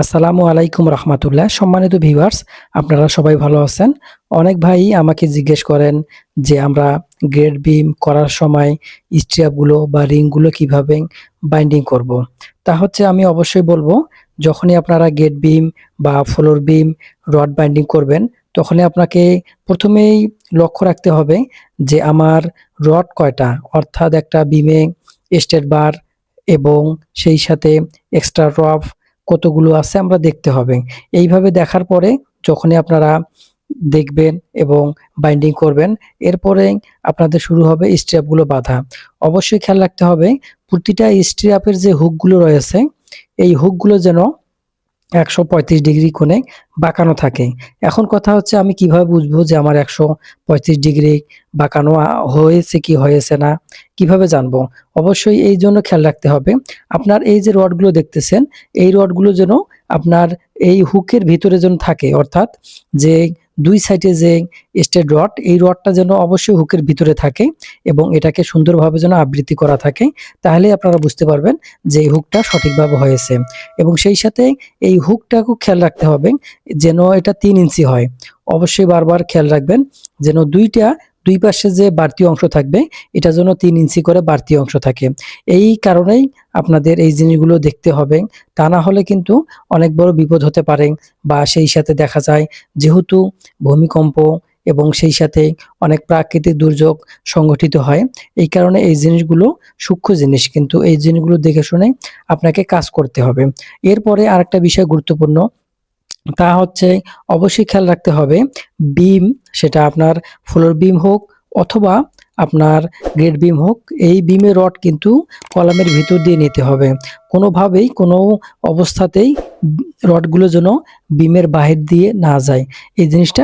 আসসালামু আলাইকুম রহমাতুল্লাহ সম্মানিত ভিউয়ার্স, আপনারা সবাই ভালো আছেন অনেক ভাই আমাকে জিজ্ঞেস করেন যে আমরা গ্রেড বিম করার সময় স্ট্রিয়াপগুলো বা রিংগুলো কীভাবে বাইন্ডিং করব। তা হচ্ছে আমি অবশ্যই বলব, যখনই আপনারা গেট বিম বা ফ্লোর বিম, রড বাইন্ডিং করবেন, তখনই আপনাকে প্রথমেই লক্ষ্য রাখতে হবে যে আমার রড কয়টা, অর্থাৎ একটা বিমে স্টেট বার এবং সেই সাথে এক্সট্রা রফ কতগুলো আছে আমরা দেখতে হবে। এইভাবে দেখার পরে যখনই আপনারা দেখবেন এবং বাইন্ডিং করবেন, এরপরে আপনাদের শুরু হবে স্ট্র্যাপগুলো বাঁধা। অবশ্যই খেয়াল রাখতে হবে, প্রতিটা স্ট্র্যাপের যে হুকগুলো রয়েছে, এই হুকগুলো যেন একশো পঁয়ত্রিশ ডিগ্রি কোণে বাঁকানো থাকে। এখন কথা হচ্ছে আমি কীভাবে বুঝব যে আমার একশো পঁয়ত্রিশ ডিগ্রি বাঁকানো হয়েছে কি হয়েছে না? কীভাবে জানব? অবশ্যই এই জন্য খেয়াল রাখতে হবে। আপনার এই যে রডগুলো দেখতেছেন, এই রডগুলো যেন আপনার এই হুকের ভিতরে যেন থাকে, অর্থাৎ যে দুই সাইডে যে স্টেট রড, এই রডটা যেন অবশ্যই হুকের ভিতরে থাকে এবং এটাকে সুন্দরভাবে যেন আবৃত্তি করা থাকে তাহলে আপনারা বুঝতে পারবেন যে এই হুকটা সঠিকভাবে হয়েছে। এবং সেই সাথে এই হুকটাকেও খেয়াল রাখতে হবে যেন এটা তিন ইঞ্চি হয়। অবশ্যই বারবার খেয়াল রাখবেন যেন দুইটা দুই পাশে যে বাড়তি অংশ থাকবে, এটা যেন তিন ইঞ্চি করে বাড়তি অংশ থাকে। এই কারণেই আপনাদের এই জিনিসগুলো দেখতে হবে। তা না হলে কিন্তু অনেক বড় বিপদ হতে পারে বা সেই সাথে দেখা যায় যেহেতু ভূমিকম্প এবং সেই সাথে অনেক প্রাকৃতিক দুর্যোগ সংগঠিত হয়। এই কারণে এই জিনিসগুলো সূক্ষ্ম জিনিস। কিন্তু এই জিনিসগুলো দেখে শুনে আপনাকে কাজ করতে হবে। এরপরে আরেকটা বিষয় গুরুত্বপূর্ণ। তা হচ্ছে অবশ্যই খেয়াল রাখতে হবে। বিম সেটা আপনার ফ্লোর বিম হোক অথবা আপনার গ্রেড বিম হোক, এই বিমের রড কিন্তু কলামের ভিতর দিয়ে নিতে হবে। কোনোভাবেই কোনো অবস্থাতেই রডগুলো যেন বিমের বাহির দিয়ে না যায়। এই জিনিসটা